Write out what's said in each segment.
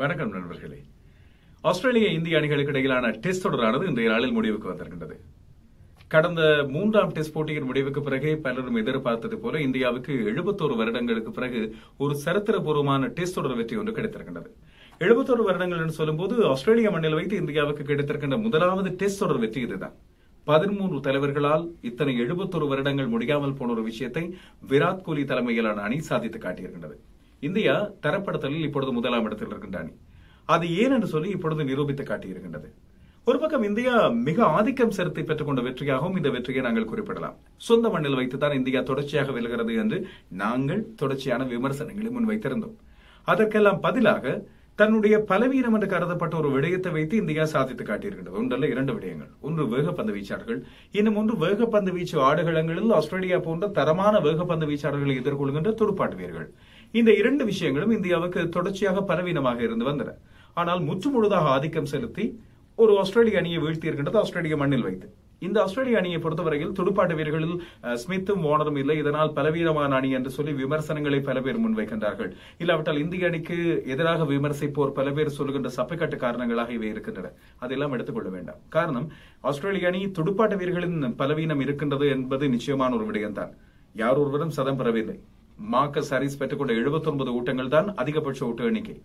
வணக்கம் நண்பர்களே. ஆஸ்திரேலிய இந்திய அணிகளுக்கு இடையிலான டெஸ்ட் தொடரானது இன்றைய நாளில் முடிவுக்கு வந்திருக்கின்றது. கடந்த மூன்றாம் டெஸ்ட் போட்டியின் முடிவுக்கு பிறகே பலரும் எதிர்பார்த்தது போல இந்தியாவுக்கு எழுபத்தோரு வருடங்களுக்கு பிறகு ஒரு சரித்திரபூர்வமான டெஸ்ட் தொடர் வெற்றி ஒன்று கிடைத்திருக்கின்றது. எழுபத்தோரு வருடங்கள் என்று சொல்லும்போது ஆஸ்திரேலிய மண்ணில் வைத்து இந்தியாவுக்கு கிடைத்திருக்கின்ற முதலாவது டெஸ்ட் தொடர் வெற்றி இதுதான். பதிமூன்று தலைவர்களால் இத்தனை எழுபத்தொரு வருடங்கள் முடியாமல் போன ஒரு விஷயத்தை விராட் கோலி தலைமையிலான அணி சாதித்து காட்டியிருக்கின்றது. இந்தியா தரப்படுத்தலில் இப்பொழுது முதலாம் இடத்தில் இருக்கின்ற அணி அது ஏன் என்று சொல்லி இப்பொழுது நிரூபித்து காட்டியிருக்கின்றது. ஒரு பக்கம் இந்தியா மிக ஆதிக்கம் செலுத்தி பெற்றுக்கொண்ட வெற்றியாகவும் இந்த வெற்றியை நாங்கள் குறிப்பிடலாம். சொந்த மண்ணில் வைத்துதான் இந்தியா தொடர்ச்சியாக வெல்கிறது என்று நாங்கள் தொடர்ச்சியான விமர்சனங்களை முன்வைத்திருந்தோம். அதற்கெல்லாம் பதிலாக தன்னுடைய பலவீனம் என்று கருதப்பட்ட ஒரு விடயத்தை வைத்து இந்தியா சாதித்து காட்டியிருக்கின்றது. ஒன்றல்ல இரண்டு விடயங்கள். ஒன்று வேகப்பந்து வீச்சாளர்கள் இன்னும் ஒன்று வேகப்பந்து வீச்சு ஆடுகளங்களில் ஆஸ்திரேலியா போன்ற தரமான வேகப்பந்து வீச்சாளர்களை எதிர்கொள்கின்ற துடுப்பாட்டு வீரர்கள். இந்த இரண்டு விஷயங்களும் இந்தியாவுக்கு தொடர்ச்சியாக பலவீனமாக இருந்து வந்தன. ஆனால் முற்று முழுதாக ஆதிக்கம் செலுத்தி ஒரு ஆஸ்திரேலிய அணியை வீழ்த்தியிருக்கின்றது ஆஸ்திரேலிய மண்ணில் வைத்து. இந்த ஆஸ்திரேலிய அணியை பொறுத்தவரையில் துடுப்பாட்ட வீரர்களில் ஸ்மித்தும் வார்னரும் இல்லை. இதனால் பலவீனமான அணி என்று சொல்லி விமர்சனங்களை பல பேர் முன்வைக்கின்றார்கள். இல்லாவிட்டால் இந்திய அணிக்கு எதிராக விமர்சிப்போர் பல பேர் சொல்லுகின்ற சப்பைக்கட்டு காரணங்களாக இவை இருக்கின்றன. அதெல்லாம் எடுத்துக்கொள்ள வேண்டாம். காரணம் ஆஸ்திரேலிய அணி துடுப்பாட்ட வீரர்களின் பலவீனம் இருக்கின்றது என்பது நிச்சயமான ஒரு விடயம்தான். யார் ஒருவரும் சதம் பெறவில்லை. மார்க்கஸ் ஹாரிஸ் பெற்றுக்கொண்ட 79 ஊட்டங்கள் தான் அதிகபட்ச ஊட்ட எண்ணிக்கை.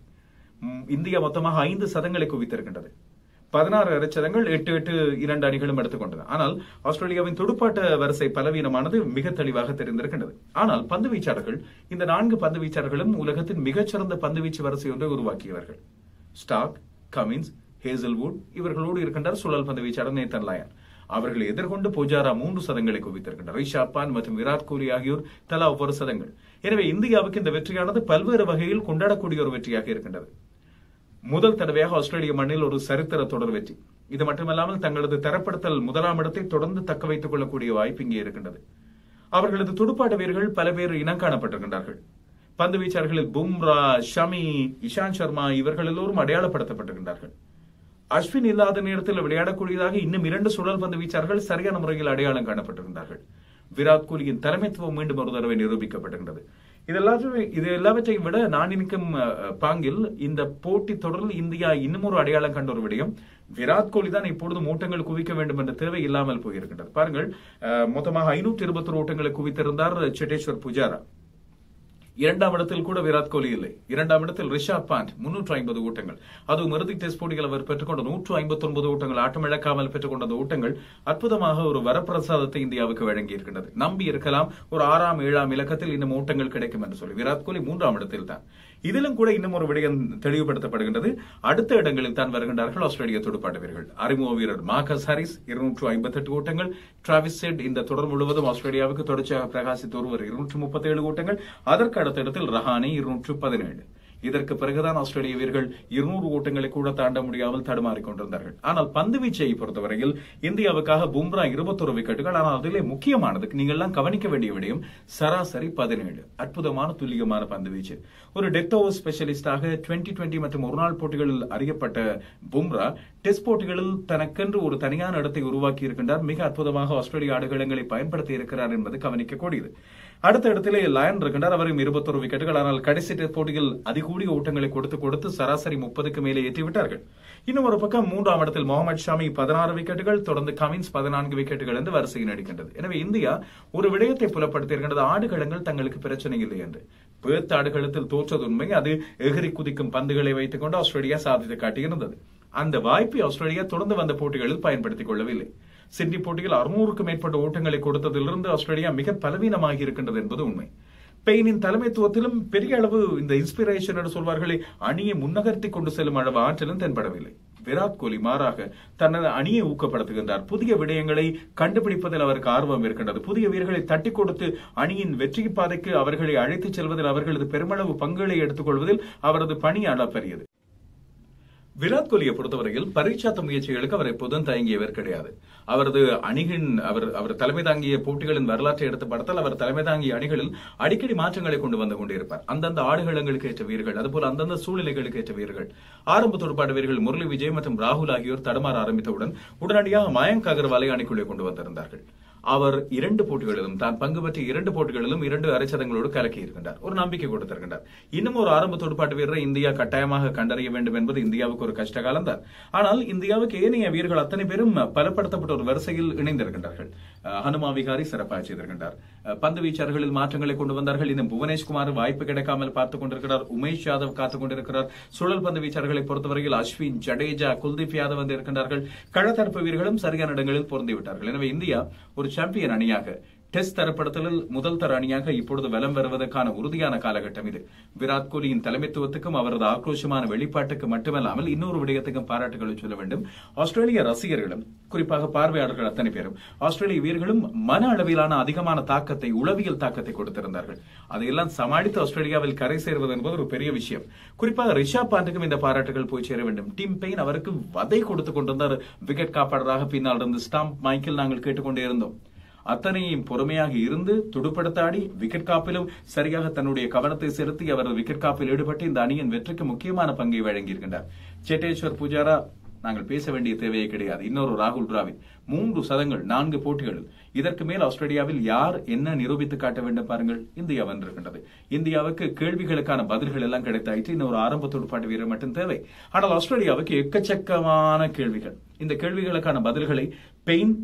இந்தியா மொத்தமாக ஐந்து சதங்களை குவித்திருக்கின்றது. பதினாறு அரைச்சதங்கள் எட்டு எட்டு இரண்டு அணிகளும் எடுத்துக்கொண்டது ஆனால் ஆஸ்திரேலியாவின் துடுப்பாட்ட வரிசை பலவீனமானது மிக தெளிவாக தெரிந்திருக்கின்றது. ஆனால் பந்து வீச்சாளர்கள் இந்த நான்கு பந்து வீச்சாளர்களும் உலகத்தின் மிகச்சிறந்த பந்து வீச்சு வரிசை ஒன்றை உருவாக்கியவர்கள். ஸ்டாக் கமின்ஸ் ஹேசல்வுட் இவர்களோடு இருக்கின்றார் சுழல் பந்து வீச்சாளர் நேத்தன் லயன் அவர்களை எதிர்கொண்டு புஜாரா மூன்று சதங்களை குவித்திருக்கின்றார் ரிஷாப் பான் மற்றும் விராட் கோலி ஆகியோர் தலா ஒவ்வொரு சதங்கள். எனவே இந்தியாவுக்கு இந்த வெற்றியானது பல்வேறு வகையில் கொண்டாடக்கூடிய ஒரு வெற்றியாக இருக்கின்றது. முதல் தடவையாக ஆஸ்திரேலிய மண்ணில் ஒரு சரித்திர தொடர் வெற்றி. இது மட்டுமல்லாமல் தங்களது தரப்படுத்தல் முதலாம் இடத்தை தொடர்ந்து தக்க வைத்துக் கொள்ளக்கூடிய வாய்ப்பு இங்கே இருக்கின்றது. அவர்களது துடுப்பாட்ட வீரர்கள் பல பேர் இனம் காணப்பட்டிருக்கின்றார்கள். பந்து வீச்சாளர்களில் பும்ரா ஷமி இஷாந்த் சர்மா இவர்கள் எல்லோரும் அடையாளப்படுத்தப்பட்டிருக்கின்றார்கள். அஸ்வின் இல்லாத நேரத்தில் விளையாடக்கூடியதாக இன்னும் இரண்டு சுழல் பந்து வீச்சார்கள் சரியான முறையில் அடையாளம் காணப்பட்டிருந்தார்கள். விராட் கோலியின் தலைமைத்துவம் மீண்டும் ஒரு தடவை நிரூபிக்கப்பட்டிருந்தது. இது இது எல்லாவற்றையும் விட நான் நினைக்கும் பாங்கில் இந்த போட்டி தொடரில் இந்தியா இன்னும் ஒரு அடையாளம் கண்ட ஒரு விடயம். விராட் கோலி தான் இப்பொழுது ஓட்டங்கள் குவிக்க வேண்டும் என்ற தேவை இல்லாமல் போயிருக்கின்றது. பாருங்கள் அஹ், மொத்தமாக ஐநூற்றி இருபத்தொரு ஓட்டங்களை குவித்திருந்தார் செட்டேஸ்வர் புஜாரா. இரண்டாம் இடத்தில் கூட விராட் கோலி இல்லை. இரண்டாம் இடத்தில் ரிஷாப் பாண்ட் முன்னூற்று ஐம்பது ஓட்டங்கள். அதுவும் இறுதி டெஸ்ட் போட்டிகள் அவர் பெற்றுக்கொண்ட நூற்று ஐம்பத்தி ஒன்பது ஓட்டங்கள். ஆட்டமிழக்காமல் பெற்றுக்கொண்ட அந்த ஓட்டங்கள் அற்புதமாக ஒரு வரப்பிரசாதத்தை இந்தியாவுக்கு வழங்கி இருக்கின்றது நம்பி இருக்கலாம் ஒரு ஆறாம் ஏழாம் இலக்கத்தில் இன்னும் ஓட்டங்கள் கிடைக்கும் என்று சொல்லி. விராட் கோலி மூன்றாம் இடத்தில் தான். இதிலும் கூட இன்னும் ஒரு விடயம் தெளிவுபடுத்தப்படுகின்றது. அடுத்த இடங்களில் தான் வருகின்றார்கள் ஆஸ்திரேலிய துடுப்பாட்ட வீரர்கள். அறிமுக வீரர் மார்க்கஸ் ஹாரிஸ் இருநூற்று ஐம்பத்தி எட்டு ஓட்டங்கள். டிராவிஸ் செட் இந்த தொடர் முழுவதும் ஆஸ்திரேலியாவுக்கு தொடர்ச்சியாக பிரகாசித்து ஒருவர் இருநூற்று முப்பத்தி ஏழு ஓட்டங்கள். அதற்கு அடுத்த இடத்தில் ரஹானி இருநூற்று பதினேழு. இதற்கு பிறகுதான் ஆஸ்திரேலிய வீரர்கள் இருநூறு ஓட்டங்களை கூட தாண்ட முடியாமல் தடுமாறிக் கொண்டிருந்தார்கள். ஆனால் பந்து வீச்சை பொறுத்தவரையில் இந்தியாவுக்காக பும்ரா இருபத்தொரு விக்கெட்டுகள் ஆனால் அதிலே முக்கியமானது நீங்கள் எல்லாம் கவனிக்க வேண்டிய விடயம் சராசரி பதினேழு. அற்புதமான துல்லியமான பந்து வீச்சு. ஒரு டெத் ஓவர் ஸ்பெஷலிஸ்டாக டுவெண்டி டுவெண்டி மற்றும் ஒருநாள் போட்டிகளில் அறியப்பட்ட பும்ரா டெஸ்ட் போட்டிகளில் தனக்கென்று ஒரு தனியான இடத்தை உருவாக்கி இருக்கின்றார். மிக அற்புதமாக ஆஸ்திரேலிய ஆடுகளங்களை பயன்படுத்தி இருக்கிறார் என்பது கவனிக்கக்கூடியது. அடுத்த இடத்திலே லயன் இருக்கின்றார். அவரும் இருபத்தொரு விக்கெட்டுகள் ஆனால் கடைசி டெஸ்ட் போட்டியில் கூடிய ஓட்டங்களை கொடுத்து கொடுத்து சராசரி முப்பதுக்கு மேலே ஏற்றி விட்டார்கள் இன்னும் ஒரு பக்கம் மூன்றாம் இடத்தில் முகமது ஷாமி பதினாறு விக்கெட்டுகள் தொடர்ந்து கமின்ஸ் பதினான்கு விக்கெட்டுகள் என்று வரிசையில் நடிக்கின்றது. எனவே இந்தியா ஒரு விடயத்தை புலப்படுத்தியிருக்கின்றது. ஆடுகளங்கள் தங்களுக்கு பிரச்சனை இல்லை என்று. பேர்த் ஆடுகளத்தில் தோற்றது உண்மை. அது எகிரி குதிக்கும் பந்துகளை வைத்துக் கொண்டு ஆஸ்திரேலியா சாதித்து காட்டியிருந்தது. அந்த வாய்ப்பை ஆஸ்திரேலியா தொடர்ந்து வந்த போட்டிகளில் பயன்படுத்திக் கொள்ளவில்லை. சிட்னி போட்டியில் அறுநூறுக்கும் மேற்பட்ட ஓட்டங்களை கொடுத்ததிலிருந்து ஆஸ்திரேலியா மிக பலவீனமாகி இருக்கின்றது என்பது உண்மை. பெயினின் தலைமைத்துவத்திலும் பெரிய அளவு இந்த இன்ஸ்பிரேஷன் என்று சொல்வார்களே அணியை முன்னகர்த்தி கொண்டு செல்லும் அளவு ஆற்றலும் தென்படவில்லை. விராட் கோலி மாறாக தனது அணியை ஊக்கப்படுத்துகின்றார். புதிய விடயங்களை கண்டுபிடிப்பதில் அவருக்கு ஆர்வம் இருக்கின்றது. புதிய வீரர்களை தட்டி கொடுத்து அணியின் வெற்றி பாதைக்கு அவர்களை அழைத்துச் செல்வதில் அவர்களது பெருமளவு பங்குகளை எடுத்துக்கொள்வதில் அவரது பணி அளப்பரியது. விராட் கோலியை பொறுத்தவரையில் பரீட்சாத்த முயற்சிகளுக்கு அவர் எப்போதும் தயங்கியவர் கிடையாது. அவரது அணிகளின் அவர் அவர் தலைமை தாங்கிய போட்டிகளின் வரலாற்றை எடுத்து பார்த்தால் அவர் தலைமை தாங்கிய அணிகளில் அடிக்கடி மாற்றங்களை கொண்டு வந்து கொண்டிருப்பார். அந்தந்த ஆடுகளங்களுக்கு ஏற்ற வீரர்கள் அதுபோல் அந்தந்த சூழ்நிலைகளுக்கு ஏற்ற வீரர்கள் ஆரம்ப துடுப்பாட்ட வீரர்கள் முரளி விஜய் மற்றும் ராகுல் ஆகியோர் தடுமாற ஆரம்பித்தவுடன் உடனடியாக மயங்க் அகர்வாலை அணிக்குள்ளே கொண்டு வந்திருந்தார்கள். அவர் இரண்டு போட்டிகளிலும் தான் பங்கு பற்றிய இரண்டு போட்டிகளிலும் இரண்டு அரைச்சதங்களோடு கலக்கி இருக்கின்றார். ஒரு நம்பிக்கை கொடுத்திருக்கின்றார் இன்னும் ஒரு ஆரம்ப துடுப்பாட்ட வீரரை இந்தியா கட்டாயமாக கண்டறிய வேண்டும் என்பது இந்தியாவுக்கு ஒரு கஷ்ட காலம் தான். ஆனால் இந்தியாவுக்கு ஏனைய வீரர்கள் அத்தனை பேரும் பலப்படுத்தப்பட்ட ஒரு வரிசையில் இணைந்திருக்கின்றார்கள். ஹனுமா விகாரி சிறப்பாக செய்திருக்கின்றார். பந்து வீச்சாளர்களில் மாற்றங்களை கொண்டு வந்தார்கள். இன்னும் புவனேஷ்குமார் வாய்ப்பு கிடைக்காமல் பார்த்துக் கொண்டிருக்கிறார். உமேஷ் யாதவ் காத்துக் கொண்டிருக்கிறார். சுழல் பந்து வீச்சாளர்களை பொறுத்தவரையில் அஸ்வின் ஜடேஜா குல்தீப் யாதவ் வந்து இருக்கின்றார்கள் களத்தரப்பு வீரர்களும் சரியான இடங்களில் பொருந்திவிட்டார்கள் எனவே இந்தியா ஒரு சாம்பியன் அணியாக டெஸ்ட் தரப்படுத்தலில் முதல் தர அணியாக இப்பொழுது வலம் வருவதற்கான உறுதியான காலகட்டம் இது. விராட் கோலியின் தலைமைத்துவத்துக்கும் அவரது ஆக்ரோஷமான வெளிப்பாட்டுக்கு மட்டுமல்லாமல் இன்னொரு விடயத்துக்கும் பாராட்டுகளை சொல்ல வேண்டும். ஆஸ்திரேலிய ரசிகர்களும் குறிப்பாக பார்வையாளர்கள் அத்தனை பேரும் ஆஸ்திரேலிய வீரர்களும் மன அளவிலான அதிகமான தாக்கத்தை உளவியல் தாக்கத்தை கொடுத்திருந்தார்கள். அதையெல்லாம் சமாளித்து ஆஸ்திரேலியாவில் கரை சேர்வது என்பது ஒரு பெரிய விஷயம். குறிப்பாக ரிஷா பாண்டுக்கும் இந்த பாராட்டுகள் போய் சேர வேண்டும். டீம் பெயின் அவருக்கு வதை கொடுத்து கொண்டிருந்தார். விக்கெட் காப்பாளராக பின்னால் இருந்து ஸ்டாம்ப் மைக்கேல் நாங்கள் கேட்டுக்கொண்டே இருந்தோம். அத்தனையும் பொறுமையாக இருந்து துடுப்படுத்தாடி விக்கெட் காப்பிலும் சரியாக தன்னுடைய கவனத்தை செலுத்தி அவர் விக்கெட் காப்பில் ஈடுபட்டு இந்த அணியின் வெற்றிக்கு முக்கியமான பங்கை வழங்கியிருக்கின்றார். சேட்டேஸ்வர் புஜாரா நாங்கள் பேச வேண்டிய தேவையே கிடையாது. இன்னொரு ராகுல் டிராவிட். மூன்று சதங்கள் நான்கு போட்டிகளில். இதற்கு மேல் ஆஸ்திரேலியாவில் யார் என்ன நிரூபித்து காட்ட வேண்டும் பாருங்கள். இந்தியா வந்திருக்கின்றது. இந்தியாவுக்கு கேள்விகளுக்கான பதில்கள் எல்லாம் கிடைத்தாயிற்று. இன்னொரு ஆரம்ப துடுப்பாட்டு வீரர் மட்டும் தேவை. ஆனால் ஆஸ்திரேலியாவுக்கு எக்கச்சக்கமான கேள்விகள். இந்த கேள்விகளுக்கான பதில்களை பெயின்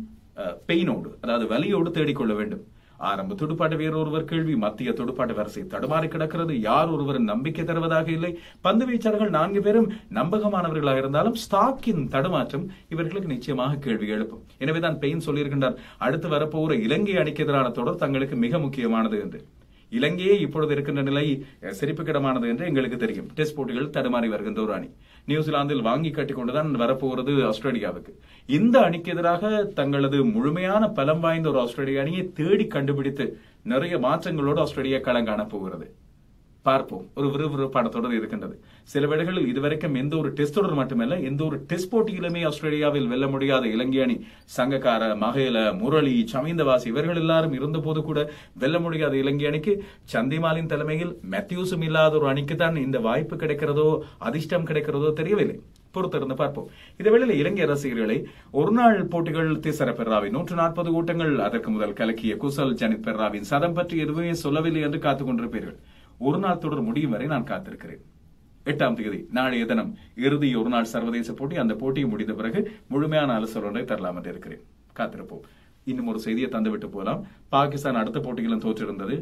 பெயினோடு அதாவது வலியோடு தேடிக்கொள்ள வேண்டும். ஆரம்ப துடுப்பாட்ட வீரர் ஒருவர் கேள்வி மத்திய துடுப்பாட்ட வரிசை தடுமாறி கிடக்கிறது யார் ஒருவரும் நம்பிக்கை தருவதாக இல்லை. பந்து வீச்சாளர்கள் நான்கு பேரும் நம்பகமானவர்களாக இருந்தாலும் ஸ்டாக்கின் தடுமாற்றம் இவர்களுக்கு நிச்சயமாக கேள்வி எழுப்பும். எனவேதான் பெயின் சொல்லியிருக்கின்றார் அடுத்து வரப்போகிற இலங்கை அணிக்கு எதிரான தொடர் தங்களுக்கு மிக முக்கியமானது என்று. இலங்கையே இப்பொழுது இருக்கின்ற நிலை சிரிப்புக்கிடமானது என்று எங்களுக்கு தெரியும். டெஸ்ட் போட்டிகள் தடுமாறி வருகின்ற ஒரு அணி. நியூசிலாந்தில் வாங்கி கட்டிக்கொண்டுதான் வரப்போகிறது ஆஸ்திரேலியாவுக்கு. இந்த அணிக்கு எதிராக தங்களது முழுமையான பலம் வாய்ந்த ஒரு ஆஸ்திரேலிய அணியை தேடி கண்டுபிடித்து நிறைய மாற்றங்களோடு ஆஸ்திரேலியா களம் காணப் போகிறது பார்ப்போம். ஒரு விறுவிறுப்பான தொடர் இருக்கின்றது. சில வேளைகளில் இதுவரைக்கும் எந்த ஒரு டெஸ்ட் தொடர் மட்டுமல்ல எந்த ஒரு டெஸ்ட் போட்டியிலுமே ஆஸ்திரேலியாவில் வெல்ல முடியாத இலங்கை அணி சங்கக்கார மகேல முரளி சமீந்தவாஸ் இவர்கள் எல்லாரும் இருந்தபோது கூட வெல்ல முடியாத இலங்கை அணிக்கு சந்திமாலின் தலைமையில் மெத்யூஸும் இல்லாத ஒரு அணிக்கு தான் இந்த வாய்ப்பு கிடைக்கிறதோ அதிர்ஷ்டம் கிடைக்கிறதோ தெரியவில்லை. பொறுத்திருந்து பார்ப்போம். இதேவேளையில் இலங்கை ரசிகர்களை ஒரு நாள் போட்டிகள் திசர பெர்ராவின் நூற்று நாற்பது கூட்டங்கள் அதற்கு முதல் கலக்கிய குசல் ஜனித் பெர்ராவின் சதம் பற்றி எதுவுமே சொல்லவில்லை என்று காத்துக் கொண்டிருப்பீர்கள். ஒரு நாள் தொடர் முடியும் வரை நான் காத்திருக்கிறேன். எட்டாம் தேதி நாளைய தினம் இறுதி ஒரு நாள் சர்வதேச போட்டி அந்த போட்டி முடிந்த பிறகு முழுமையான அலசலொன்றை தரலாம் என்று இருக்கிறேன். காத்திருப்போம். இன்னும் ஒரு செய்தியை தந்துவிட்டு போலாம். பாகிஸ்தான் அடுத்த போட்டியிலும் தோற்றிருந்தது.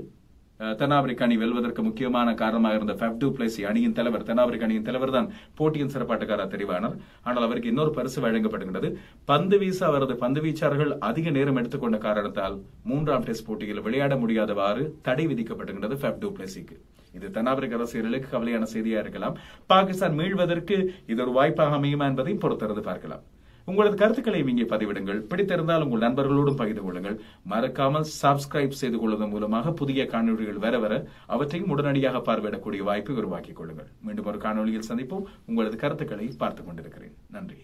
தென்னாப்பிரிக்க அணி வெல்வதற்கு முக்கியமான காரணமாக இருந்த ஃபெப்டு பிளேசி அணியின் தலைவர் தென்னாப்பிரிக்க அணியின் தலைவர் தான் போட்டியின் சிறப்பாட்டக்காரர் தெரிவானார். ஆனால் அவருக்கு இன்னொரு பரிசு வழங்கப்படுகின்றது. பந்து வீச அவரது பந்து வீச்சாளர்கள் அதிக நேரம் எடுத்துக்கொண்ட காரணத்தால் மூன்றாம் டெஸ்ட் போட்டியில் விளையாட முடியாதவாறு தடை விதிக்கப்படுகின்றது ஃபெப்டு பிளேசிக்கு இது தென்னாப்பிரிக்க அரசியலுக்கு கவலையான செய்தியா இருக்கலாம். பாகிஸ்தான் மீள்வதற்கு இது ஒரு வாய்ப்பாக அமையுமா என்பதையும் பொறுத்திருந்து பார்க்கலாம். உங்களது கருத்துக்களை இங்கே பதிவிடுங்கள். பிடித்திருந்தால் உங்கள் நண்பர்களோடும் பகிர்ந்து கொள்ளுங்கள். மறக்காமல் சப்ஸ்கிரைப் செய்து கொள்வதன் மூலமாக புதிய காணொளிகள் வர வர அவற்றையும் உடனடியாக பார்வையிடக்கூடிய வாய்ப்பை உருவாக்கிக் கொள்ளுங்கள். மீண்டும் ஒரு காணொளியில் சந்திப்போம். உங்களது கருத்துக்களை பார்த்துக் கொண்டிருக்கிறேன். நன்றி.